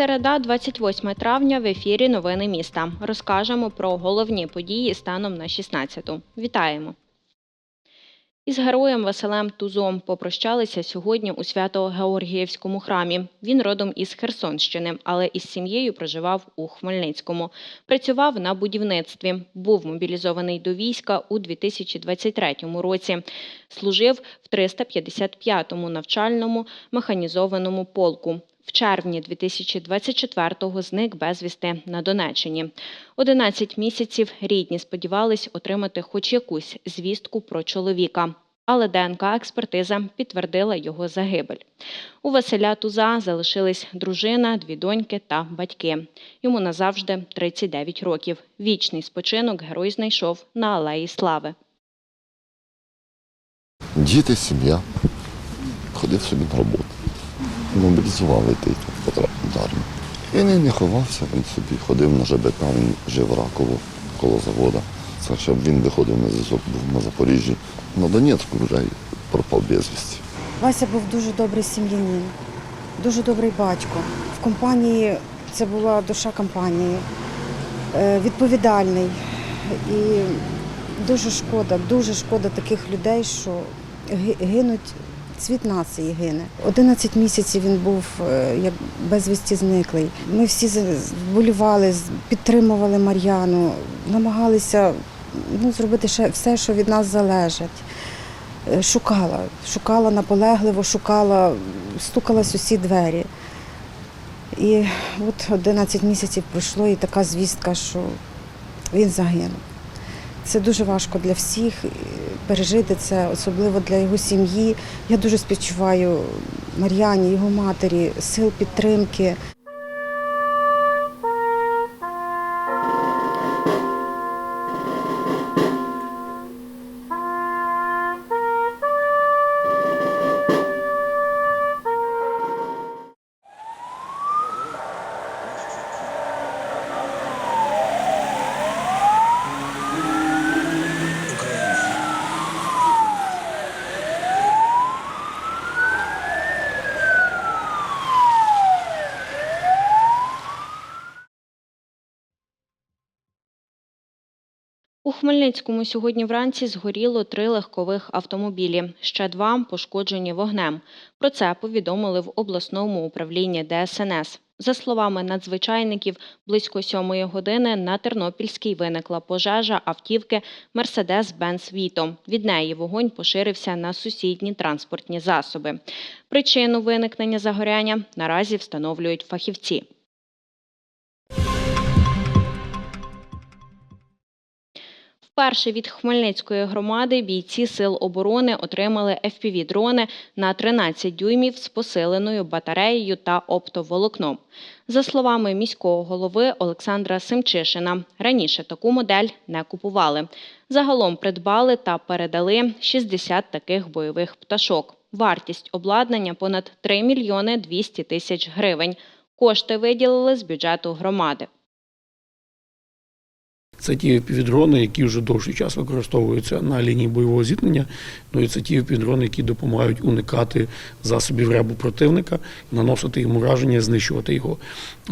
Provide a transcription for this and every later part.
Середа, 28 травня в ефірі Новини міста. Розкажемо про головні події станом на 16-ту. Вітаємо! Із героєм Василем Тузом попрощалися сьогодні у Свято-Георгіївському храмі. Він родом із Херсонщини, але із сім'єю проживав у Хмельницькому. Працював на будівництві. Був мобілізований до війська у 2023 році. Служив в 355-му навчальному механізованому полку. В червні 2024-го зник безвісти на Донеччині. 11 місяців рідні сподівались отримати хоч якусь звістку про чоловіка. Але ДНК-експертиза підтвердила його загибель. У Василя Туза залишились дружина, дві доньки та батьки. Йому назавжди 39 років. Вічний спочинок герой знайшов на Алеї Слави. Діти, сім'я. Ходив собі на роботу. Мобілізували ти потрапив до армію. І не, ховався, він собі ходив на ЖБК, він жив Раково коло заводу. Це щоб він виходив на зв'язок, був на Запоріжжі. На Донецьку вже пропав безвісті. Вася був дуже добрий сім'янин, дуже добрий батько. В компанії це була душа компанії, е, відповідальний. І дуже шкода, дуже шкода таких людей, що гинуть, цвіт нації гине. 11 місяців він був е, як безвісті зниклий. Ми всі вболівали, підтримували Мар'яну, намагалися ну, зробити ще все, що від нас залежить. Е, Шукала, шукала наполегливо, шукала, стукалась усі двері. І от 11 місяців пройшло, і така звістка, що він загинув. Це дуже важко для всіх пережити це, особливо для його сім'ї. Я дуже співчуваю Мар'яні, його матері, сил підтримки. Хмельницькому сьогодні вранці згоріло три легкових автомобілі. Ще два пошкоджені вогнем. Про це повідомили в обласному управлінні ДСНС. За словами надзвичайників, близько сьомої години на Тернопільській виникла пожежа автівки Мерседес-Бенц Віто. Від неї вогонь поширився на сусідні транспортні засоби. Причину виникнення загоряння наразі встановлюють фахівці. Вперше від Хмельницької громади бійці Сил оборони отримали FPV-дрони на 13 дюймів з посиленою батареєю та оптоволокном. За словами міського голови Олександра Семчишина, раніше таку модель не купували. Загалом придбали та передали 60 таких бойових пташок. Вартість обладнання понад 3 мільйони 200 тисяч гривень. Кошти виділили з бюджету громади. Це ті півдрони, які вже довший час використовуються на лінії бойового зіткнення. Ну і це ті півдрони, які допомагають уникати засобів ребу противника, наносити йому враження, знищувати його.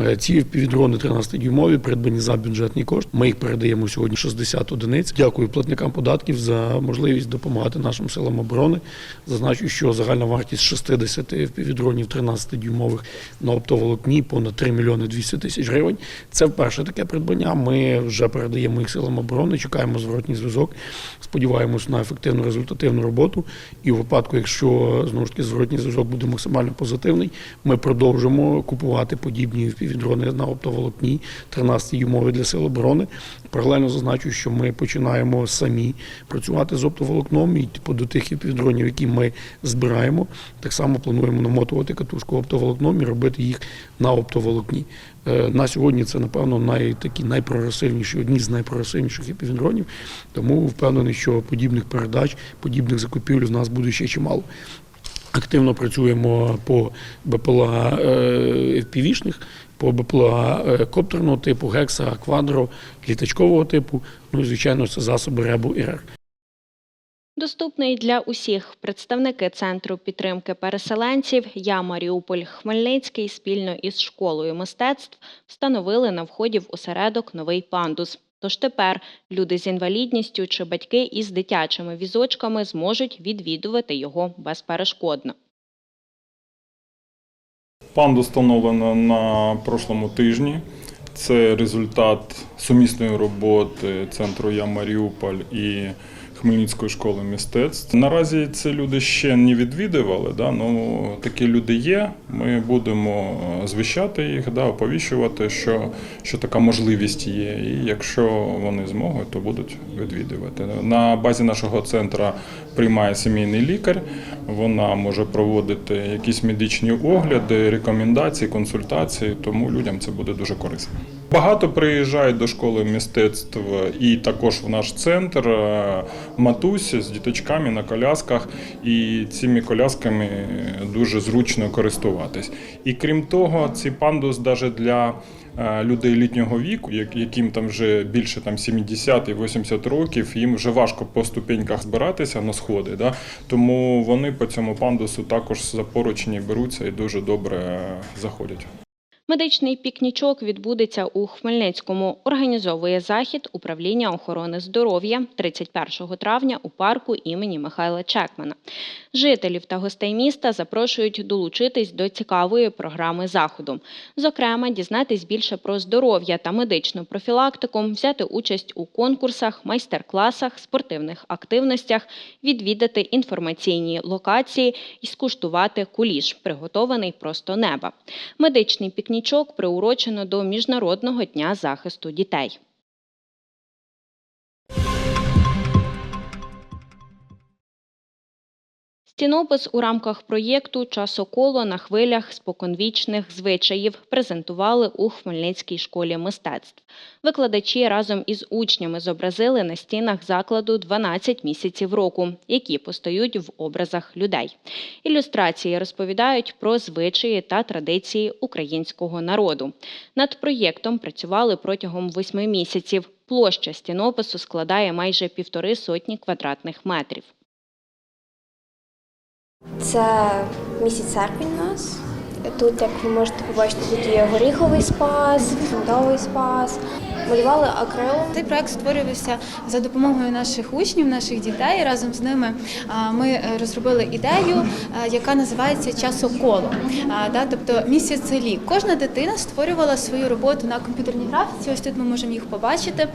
Е, Ці півдрони 13-дюймові, придбані за бюджетний кошт. Ми їх передаємо сьогодні 60 одиниць. Дякую платникам податків за можливість допомагати нашим силам оборони. Зазначу, що загальна вартість 60 півдронів 13-дюймових на оптоволокні понад 3 мільйони 200 тисяч гривень. Це вперше таке придбання. Ми вже передаємо їх силам оборони, чекаємо зворотній зв'язок. Сподіваємось на ефективну результативну роботу. І у випадку, якщо знову ж таки зворотній зв'язок буде максимально позитивний, ми продовжимо купувати подібні півдрони на оптоволокні 13 дюймові для сил оборони. Паралельно зазначу, що ми починаємо самі працювати з оптоволокном і типу, до тих півдронів, які ми збираємо, так само плануємо намотувати катушку оптоволокном і робити їх на оптоволокні. Е, На сьогодні це, напевно, най, такі найпрогресивніші, одні з найпрогресивніших епівідронів. Тому впевнений, що подібних передач, подібних закупівель в нас буде ще чимало. Активно працюємо по БПЛА е, FPV-шних, по БПЛА е, коптерного типу, гекса, квадро, літачкового типу. Ну і звичайно, це засоби РЕБу і РЕР. Доступний для усіх представники центру підтримки переселенців Я Маріуполь Хмельницький спільно із школою мистецтв встановили на вході в осередок новий пандус. Тож тепер люди з інвалідністю чи батьки із дитячими візочками зможуть відвідувати його безперешкодно. Панду встановлено на прошлому тижні. Це результат сумісної роботи центру Я Маріуполь і Хмельницької школи мистецтв. Наразі це люди ще не відвідували, да, ну, такі люди є. Ми будемо звіщати їх, да, оповіщувати, що, що така можливість є. І якщо вони зможуть, то будуть відвідувати. На базі нашого центру приймає сімейний лікар. Вона може проводити якісь медичні огляди, рекомендації, консультації, тому людям це буде дуже корисно. Багато приїжджають до школи мистецтв і також в наш центр е, матусі з діточками на колясках, і цими колясками дуже зручно користуватись. І крім того, ці пандус навіть для е, людей літнього віку, яким там вже більше там 70 і 80 років, їм вже важко по ступеньках збиратися на сходи. Да? Тому вони по цьому пандусу також за поручні беруться і дуже добре е, заходять. Медичний пікнічок відбудеться у Хмельницькому. Організовує захід управління охорони здоров'я 31 травня у парку імені Михайла Чекмана. Жителів та гостей міста запрошують долучитись до цікавої програми заходу. Зокрема, дізнатись більше про здоров'я та медичну профілактику, взяти участь у конкурсах, майстер-класах, спортивних активностях, відвідати інформаційні локації і скуштувати куліш, приготований просто неба. Медичний пікнічок приурочено до Міжнародного дня захисту дітей. Стінопис у рамках проєкту Часоколо на хвилях споконвічних звичаїв презентували у Хмельницькій школі мистецтв. Викладачі разом із учнями зобразили на стінах закладу 12 місяців року, які постають в образах людей. Ілюстрації розповідають про звичаї та традиції українського народу. Над проєктом працювали протягом восьми місяців. Площа стінопису складає майже півтори сотні квадратних метрів. Це місяць серпень у нас. Тут, як ви можете побачити, тут є горіховий спас, фруктовий спас. Малювали акрилом. Цей проект створювався за допомогою наших учнів, наших дітей. Разом з ними ми е, розробили ідею, яка називається часоколо. Тобто місяць лік. Кожна дитина створювала свою роботу на комп'ютерній графіці. Ось тут ми можемо їх побачити.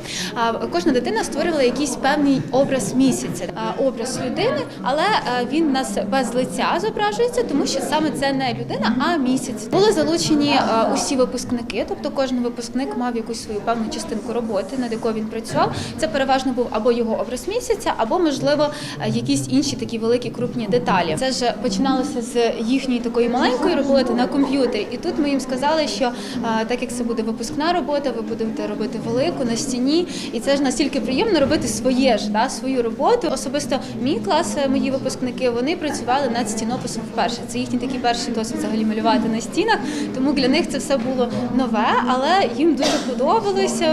Кожна дитина створювала якийсь певний образ місяця, образ людини, але е, він нас без лиця зображується, тому що саме це не людина, а місяць. Були залучені е, усі випускники, тобто кожен випускник мав якусь свою певну частинку роботи, над якою він працював. Це переважно був або його образ місяця, або можливо е, якісь інші такі великі крупні деталі. Це ж починалося з їхньої такої маленької роботи на комп'ютері, і тут ми їм сказали, що е, так як це буде випускна робота, ви будете робити велику на стіні, і це ж настільки приємно робити своє ж да, свою роботу. Особисто мій клас, е, мої випускники, вони працювали над стінописом вперше. Це їхній такий перший досвід взагалі малювати на стінах. Тому для них це все було нове, але їм дуже подобалося.